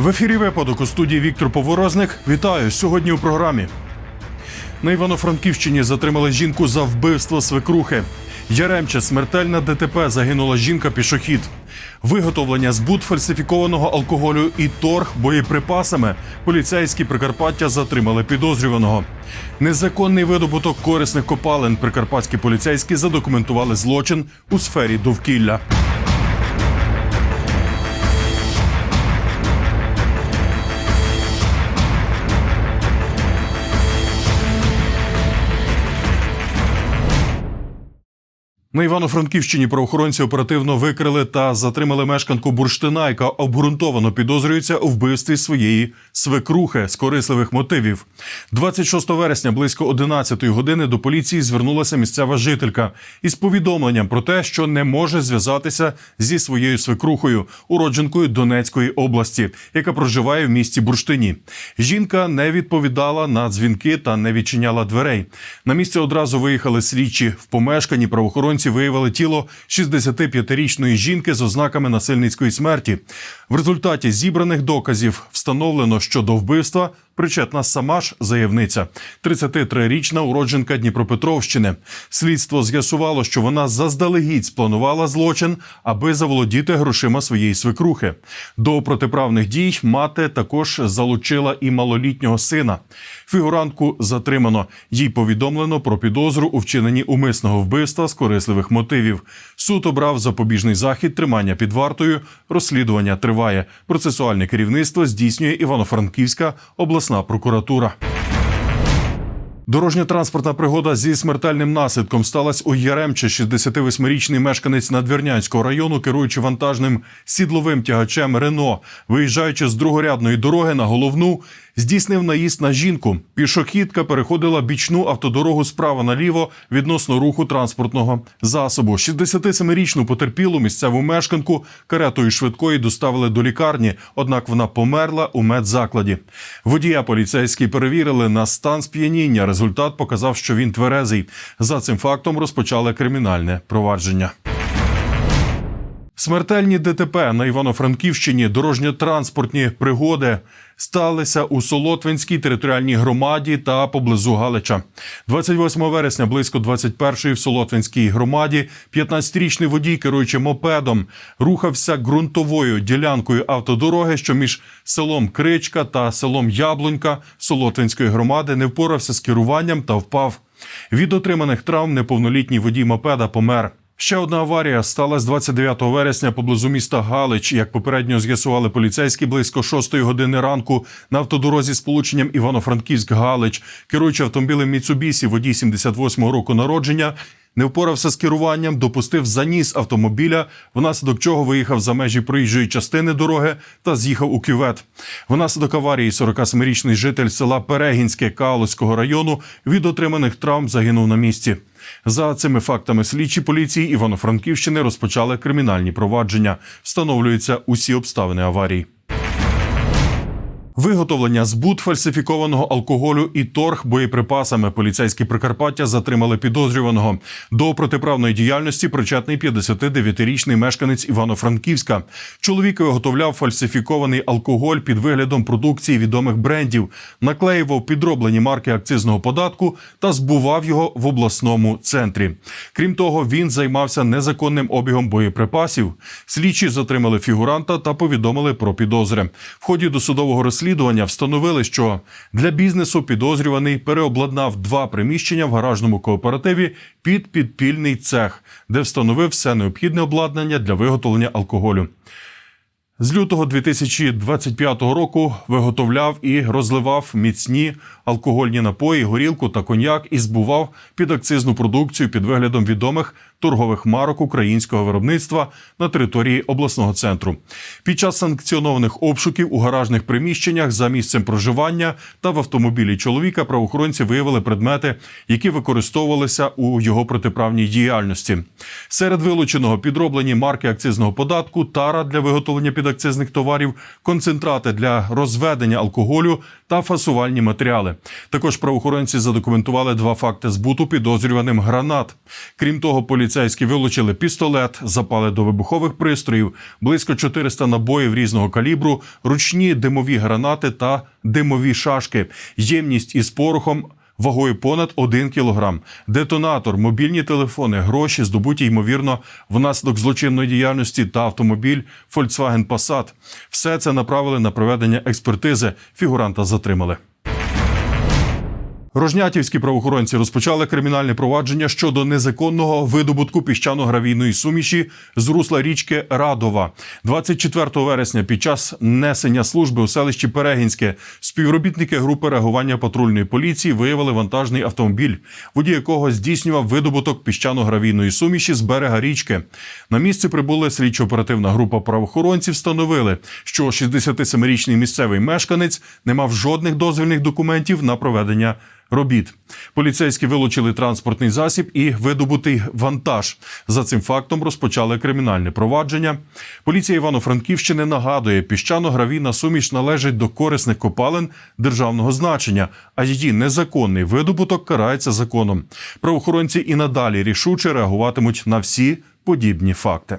В ефірі випадок у студії Віктор Поворозник. Вітаю сьогодні у програмі. На Івано-Франківщині затримали жінку за вбивство свекрухи. Яремче смертельна ДТП загинула жінка-пішохід. Виготовлення збут фальсифікованого алкоголю і торг боєприпасами. Поліцейські Прикарпаття затримали підозрюваного. Незаконний видобуток корисних копалин. Прикарпатські поліцейські задокументували злочин у сфері довкілля. На Івано-Франківщині правоохоронці оперативно викрили та затримали мешканку бурштина, яка обґрунтовано підозрюється у вбивстві своєї свекрухи з корисливих мотивів. 26 вересня близько 11 години до поліції звернулася місцева жителька із повідомленням про те, що не може зв'язатися зі своєю свекрухою, уродженкою Донецької області, яка проживає в місті Бурштині. Жінка не відповідала на дзвінки та не відчиняла дверей. На місце одразу виїхали слідчі в помешканні правоохоронці виявили тіло 65-річної жінки з ознаками насильницької смерті. В результаті зібраних доказів встановлено, що до вбивства причетна сама ж заявниця, 33-річна уродженка Дніпропетровщини. Слідство з'ясувало, що вона заздалегідь спланувала злочин, аби заволодіти грошима своєї свекрухи. До протиправних дій мати також залучила і малолітнього сина. Фігурантку затримано. Їй повідомлено про підозру у вчиненні умисного вбивства з корисливих мотивів. Суд обрав запобіжний захід тримання під вартою. Розслідування триває. Процесуальне керівництво здійснює Івано-Франківська обласна прокуратура. Дорожньо-транспортна пригода зі смертельним наслідком сталася у Яремче. 68-річний мешканець Надвірнянського району, керуючи вантажним сідловим тягачем Рено, виїжджаючи з другорядної дороги на головну, здійснив наїзд на жінку. Пішохідка переходила бічну автодорогу справа наліво відносно руху транспортного засобу. 67-річну потерпілу місцеву мешканку каретою швидкої доставили до лікарні, однак вона померла у медзакладі. Водія поліцейські перевірили на стан сп'яніння. Результат показав, що він тверезий. За цим фактом розпочали кримінальне провадження. Смертельні ДТП на Івано-Франківщині, дорожньо-транспортні пригоди сталися у Солотвинській територіальній громаді та поблизу Галича. 28 вересня близько 21-ї в Солотвинській громаді 15-річний водій, керуючи мопедом, рухався ґрунтовою ділянкою автодороги, що між селом Кричка та селом Яблунька Солотвинської громади не впорався з керуванням та впав. Від отриманих травм неповнолітній водій мопеда помер. Ще одна аварія сталася 29 вересня поблизу міста Галич. Як попередньо з'ясували поліцейські близько 6 години ранку на автодорозі з полученням Івано-Франківськ-Галич, керуючи автомобілем Міцубісі, водій 78-го року народження. Не впорався з керуванням, допустив заніс автомобіля, внаслідок чого виїхав за межі проїжджої частини дороги та з'їхав у кювет. Внаслідок аварії 47-річний житель села Перегінське Калуського району від отриманих травм загинув на місці. За цими фактами слідчі поліції Івано-Франківщини розпочали кримінальні провадження. Встановлюються усі обставини аварії. Виготовлення збут фальсифікованого алкоголю і торг боєприпасами поліцейські Прикарпаття затримали підозрюваного. До протиправної діяльності причетний 59-річний мешканець Івано-Франківська. Чоловік виготовляв фальсифікований алкоголь під виглядом продукції відомих брендів, наклеював підроблені марки акцизного податку та збував його в обласному центрі. Крім того, він займався незаконним обігом боєприпасів. Слідчі затримали фігуранта та повідомили про підозри. В ході досудового розслідування встановили, що для бізнесу підозрюваний переобладнав два приміщення в гаражному кооперативі під підпільний цех, де встановив все необхідне обладнання для виготовлення алкоголю. З лютого 2025 року виготовляв і розливав міцні алкогольні напої, горілку та коньяк і збував під акцизну продукцію під виглядом відомих торгових марок українського виробництва на території обласного центру. Під час санкціонованих обшуків у гаражних приміщеннях за місцем проживання та в автомобілі чоловіка правоохоронці виявили предмети, які використовувалися у його протиправній діяльності. Серед вилученого підроблені марки акцизного податку, тара для виготовлення підакцизних товарів, концентрати для розведення алкоголю та фасувальні матеріали. Також правоохоронці задокументували два факти збуту підозрюваним гранат. Крім того, поліцейські Поліцейські вилучили пістолет, запали до вибухових пристроїв, близько 400 набоїв різного калібру, ручні димові гранати та димові шашки, ємність із порохом. Вагою понад 1 кілограм, детонатор, мобільні телефони, гроші, здобуті ймовірно внаслідок злочинної діяльності та автомобіль Volkswagen Passat. Все це направили на проведення експертизи. Фігуранта затримали. Рожнятівські правоохоронці розпочали кримінальне провадження щодо незаконного видобутку піщано-гравійної суміші з русла річки Радова. 24 вересня під час несення служби у селищі Перегінське співробітники групи реагування патрульної поліції виявили вантажний автомобіль, водій якого здійснював видобуток піщано-гравійної суміші з берега річки. На місце прибули слідчо-оперативна група правоохоронців. Встановили, що 67-річний місцевий мешканець не мав жодних дозвільних документів на проведення робіт. Поліцейські вилучили транспортний засіб і видобутий вантаж. За цим фактом розпочали кримінальне провадження. Поліція Івано-Франківщини нагадує, піщано-гравійна суміш належить до корисних копалин державного значення, а її незаконний видобуток карається законом. Правоохоронці і надалі рішуче реагуватимуть на всі подібні факти.